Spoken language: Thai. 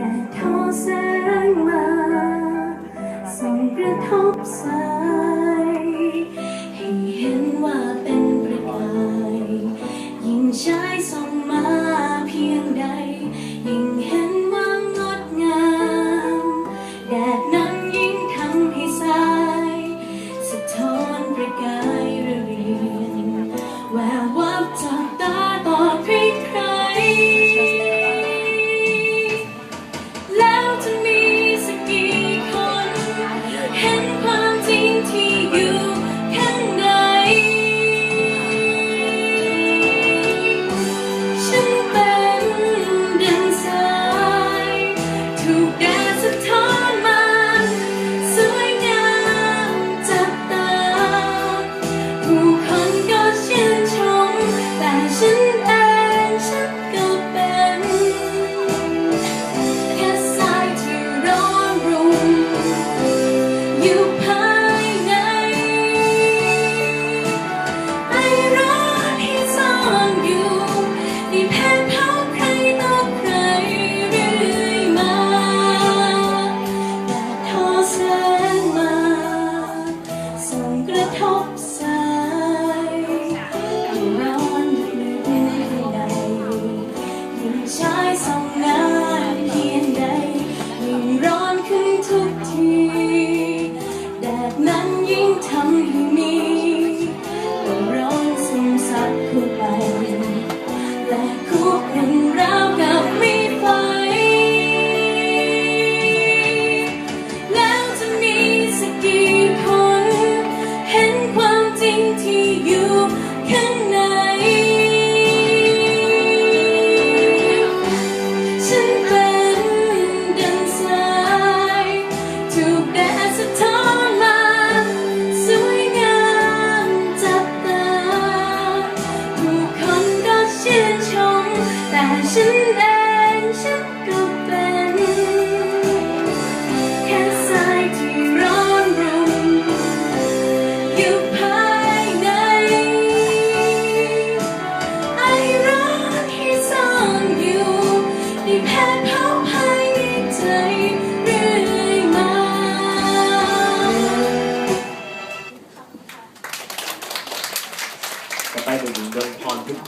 日拖相吻，成日哭相。 ยิ่งทำให้มี ฉันเองฉันก็เป็นแค่สายที่ร้อนรุ่มอยู่ภายในไอรักที่ซ่อนอยู่ในแผลเผาภายใจเรื่อยมาต่ไปเป็นเรื่องพรพิ